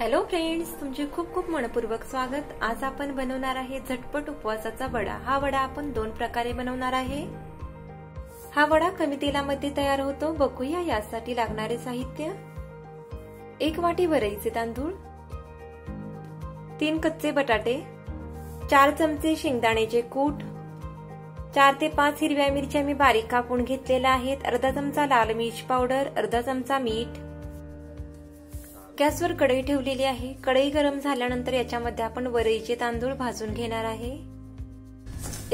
Hello friends तुमचे खूप खूप मनपूर्वक स्वागत. आज आपण बनवणार आहे झटपट उपवासाचा वडा. हा वडा आपण दोन प्रकारे बनवणार आहे. हा वडा कमी तेलामध्ये तयार होतो. बघूया यासाठी लागणारे साहित्य. एक वाटी वरईचे तांदूळ तीन कच्चे बटाटे चार चमचे शेंगदाण्याचे कूट चार ते पाच हिरव्या मिरच्या मी बारीक कापून घेतलेल्या आहेत. अर्धा चमचा लाल मिर्च पावडर अर्धा चमचा मीठ गॅसवर कढई ठेवलेली आहे. कढई गरम झाल्यानंतर याच्यामध्ये आपण वरईचे तांदूळ भाजून घेणार आहे.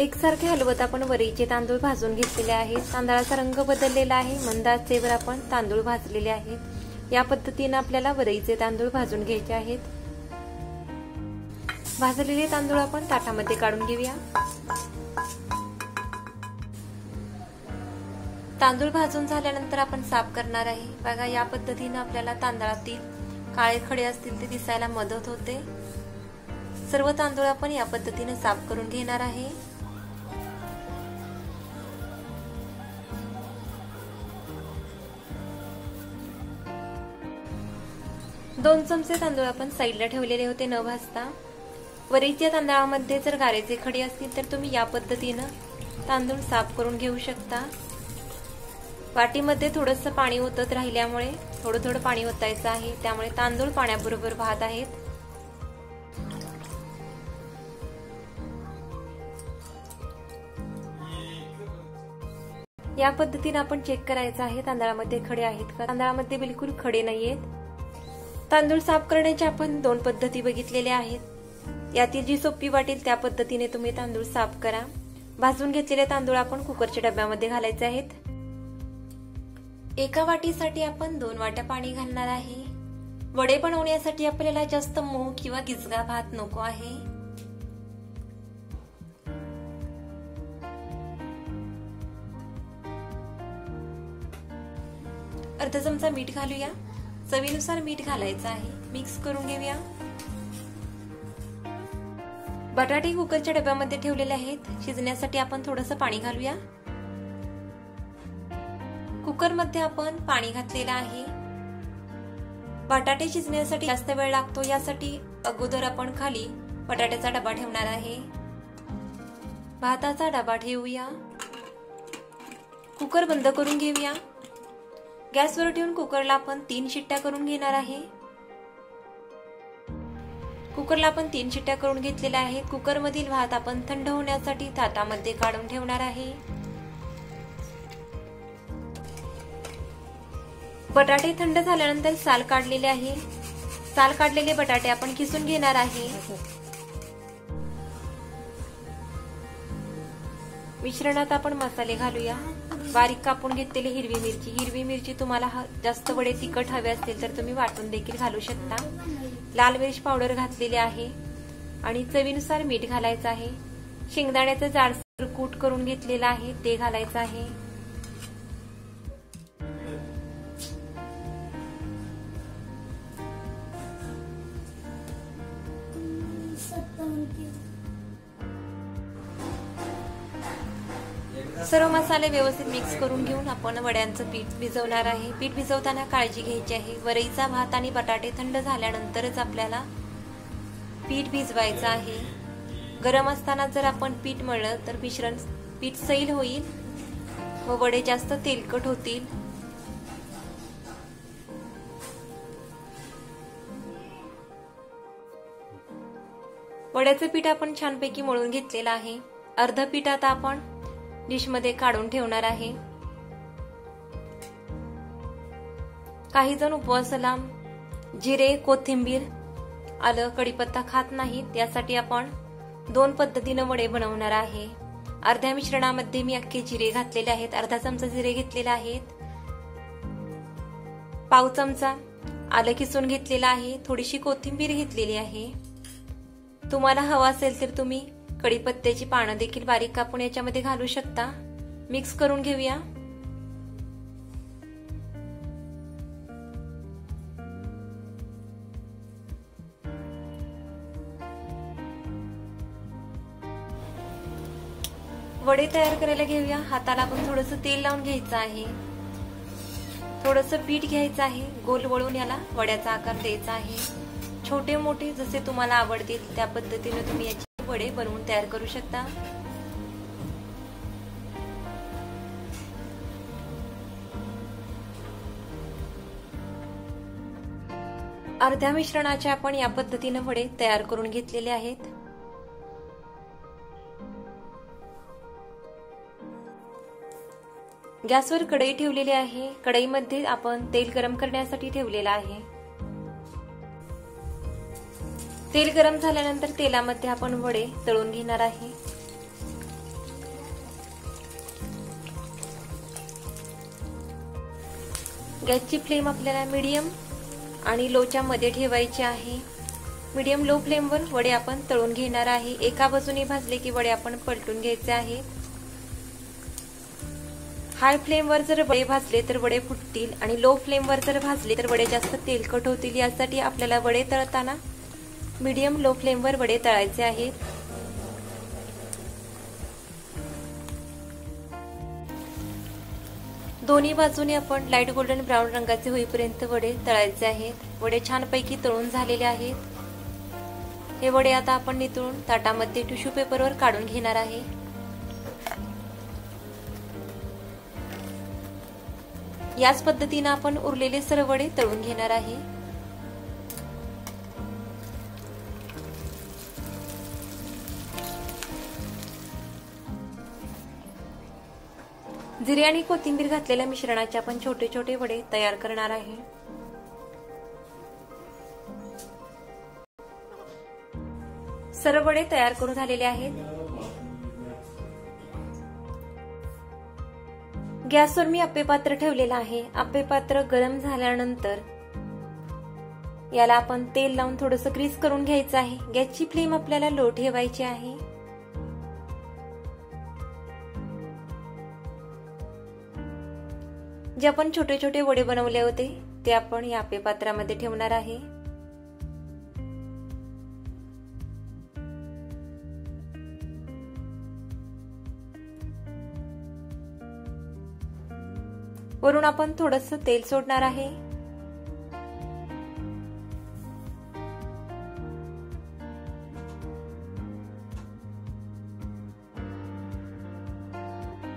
एकसारखे हलवत आपण वरईचे तांदूळ भाजून घेतलेले आहेत. तांदळाचा रंग बदललेला आहे. मंद आचेवर आपण तांदूळ भाजलेले आहेत. या पद्धतीनं आपल्याला वरईचे तांदूळ भाजून घ्यायचे आहेत. भाजलेले तांदूळ आपण ताटामध्ये काढून घेऊया. तांदूळ भाजून झाल्यानंतर आपण साफ करणार आहे. बघा या पद्धतीनं आपल्याला तांदळातील काळे खडे असतील ते दिसायला मदत होते. सर्व तांदूळ आपण या पद्धतीने साफ करून घेणार आहे. दोन चमचे तांदूळ आपण साईडला ठेवलेले होते न भाजता. वरीच्या तांदळामध्ये जर गारेचे खडे असतील तर तुम्ही या पद्धतीनं तांदूळ साफ करून घेऊ शकता. वाटीमध्ये थोडंसं पाणी ओतत राहिल्यामुळे थोडं थोडं पाणी ओतायचं आहे. त्यामुळे तांदूळ पाण्याबरोबर वाहत आहेत. या पद्धतीने आपण चेक करायचं आहे. तांदळामध्ये खडे आहेत का? तांदळामध्ये बिलकुल खडे नाहीयेत. तांदूळ साफ करण्याच्या आपण दोन पद्धती बघितलेल्या आहेत. यातील जी सोपी वाटेल त्या पद्धतीने तुम्ही तांदूळ साफ करा. भाजून घेतलेले तांदूळ आपण कुकरच्या डब्यामध्ये घालायचे आहेत. एका वाटीसाठी आपण दोन वाट्या पाणी घालणार आहे. वडे बनवण्यासाठी आपल्याला जास्त मूग किंवा गिजगा भात नको आहे. अर्धा चमचा मीठ घालूया. चवीनुसार मीठ घालायचं आहे. मिक्स करून घेऊया. बटाटे कुकरच्या डब्यामध्ये ठेवलेले आहेत. शिजण्यासाठी आपण थोडस पाणी घालूया. कुकरमध्ये आपण पाणी घातलेलं आहे. बटाटे शिजण्यासाठी जास्त वेळ लागतो यासाठी अगोदर आपण खाली बटाट्याचा डबा ठेवणार आहे. भाताचा डबा ठेवूया. कुकर बंद करून घेऊया. गॅसवर ठेवून कुकरला आपण तीन शिट्ट्या करून घेणार आहे. कुकरला आपण तीन शिट्ट्या करून घेतलेल्या आहेत. कुकरमधील भात आपण थंड होण्यासाठी ताटामध्ये काढून ठेवणार आहे. बटाटे थंड झाल्यानंतर साल काढलेले आहे. साल काढलेले बटाटे आपण किसून घेणार आहे. मिश्रणात आपण मसाले घालूया. बारीक कापून घेतलेली हिरवी मिरची. हिरवी मिरची तुम्हाला जास्त वडे तिखट हवे असतील तर तुम्ही वाटून देखील घालू शकता. लाल मिरच पावडर घातलेली आहे. आणि चवीनुसार मीठ घालायचं आहे. शेंगदाण्याचं जाडसर कूट करून घेतलेलं आहे. ते घालायचं आहे. सर्व मसाले व्यवस्थित मिक्स करून घेऊन आपण वड्यांचं पीठ भिजवणार आहे. पीठ भिजवताना काळजी घ्यायची आहे. वरईचा भात आणि बटाटे थंड झाल्यानंतरच आपल्याला पीठ भिजवायचं आहे. गरम असताना जर आपण पीठ मळलं तर मिश्रण पीठ सैल होईल व वडे जास्त तेलकट होतील. वड्याचं पीठ आपण छानपैकी मळून घेतलेलं आहे. अर्ध पीठ आता आपण डिशमध्ये काढून ठेवणार आहे. काही जण उपवासाला जिरे कोथिंबीर आलं कढीपत्ता खात नाहीत. त्यासाठी आपण दोन पद्धतीनं वडे बनवणार आहे. अर्ध्या मिश्रणामध्ये मी अख्खे जिरे घातलेले आहेत. अर्धा चमचा जिरे घेतलेले आहेत. पाव चमचा आलं किसून घेतलेलं आहे. थोडीशी कोथिंबीर घेतलेली आहे. तुम्हाला हवा असेल तर तुम्ही कडीपत्त्याची पानं देखील बारीक कापून याच्यामध्ये घालू शकता. मिक्स करून घेऊया. वडे तयार करायला घेऊया. हाताला आपण थोडस तेल लावून घ्यायचं आहे. थोडस पीठ घ्यायचं आहे. गोल वळून याला वड्याचा आकार द्यायचा आहे. छोटे मोठे जसे तुम्हाला आवडतील त्या पद्धतीने तुम्ही याचे वडे बनवून तयार करू शकता. अर्ध्या मिश्रणाचे आपण या पद्धतीने वडे तयार करून घेतलेले आहेत. गॅसवर कढई ठेवलेली आहे. कढईमध्ये आपण तेल गरम करण्यासाठी ठेवलेलं आहे. तेल गरम झाल्यानंतर तेलामध्ये आपण वडे तळून घेणार आहे. गॅसची फ्लेम आपल्याला मीडियम आणि लोच्या मध्ये ठेवायची आहे. मीडियम लो फ्लेमवर वडे आपण तळून घेणार आहे. एका बाजूने भाजले की वडे आपण पलटून घ्यायचे आहे. हाय फ्लेमवर जर वडे भाजले तर वडे फुटतील आणि लो फ्लेमवर जर भाजले तर वडे जास्त तेलकट होतील. यासाठी आपल्याला वडे तळताना मीडियम लो फ्लेमवर वडे तळायचे आहेत दोन्ही बाजूने आपण लाइट गोल्डन ब्राऊन रंगाचे होईपर्यंत वडे तळायचे आहेत. वडे छानपैकी तळून झालेले आहेत. हे वडे आता आपण नितळून ताटामध्ये टिश्यू पेपरवर काढून घेणार आहे. याच पद्धतीने आपण उरलेले सर्व वडे तळून घेणार आहे. जिरे आणि कोथिंबीर घातलेल्या मिश्रणाचे आपण छोटे छोटे वडे तयार करणार आहे. सर्व वडे तयार करून झालेले आहेत. गॅसवर मी आप्पे पात्र ठेवलेलं आहे. आप्पे पात्र गरम झाल्यानंतर याला आपण तेल लावून थोडस ग्रीस करून घ्यायचं आहे. गॅसची फ्लेम आपल्याला लो ठेवायची आहे. जे आपण छोटे छोटे वडे बनवले होते ते आपण या आप्पे पात्रामध्ये ठेवणार आहे. वरून आपण थोडस तेल सोडणार आहे.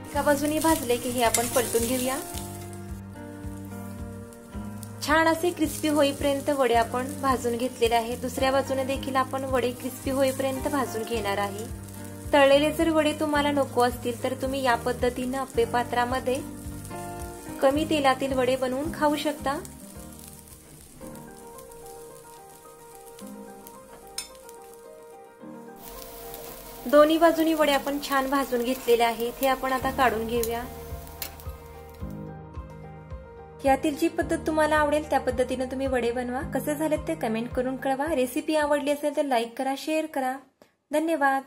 एका बाजूनी भाजले की हे आपण पलटून घेऊया. छान असे क्रिस्पी होईपर्यंत वडे आपण भाजून घेतलेले आहे दुसऱ्या बाजूने देखील आपण वडे क्रिस्पी होईपर्यंत भाजून घेणार आहे. तळलेले जर वडे तुम्हाला नको असतील तर तुम्ही या पद्धतीनं अप्पे पात्रामध्ये कमी तेलातील वडे बनवून खाऊ शकता. दोन्ही बाजूनी वडे आपण छान भाजून घेतलेले आहेत. हे आपण आता काढून घेऊया. यातील जी पद्धत तुम्हाला आवडेल त्या पद्धतीने तुम्ही वडे बनवा. कसे झालेत ते कमेंट करून कळवा. रेसिपी आवडली असेल तर लाईक करा शेअर करा. धन्यवाद.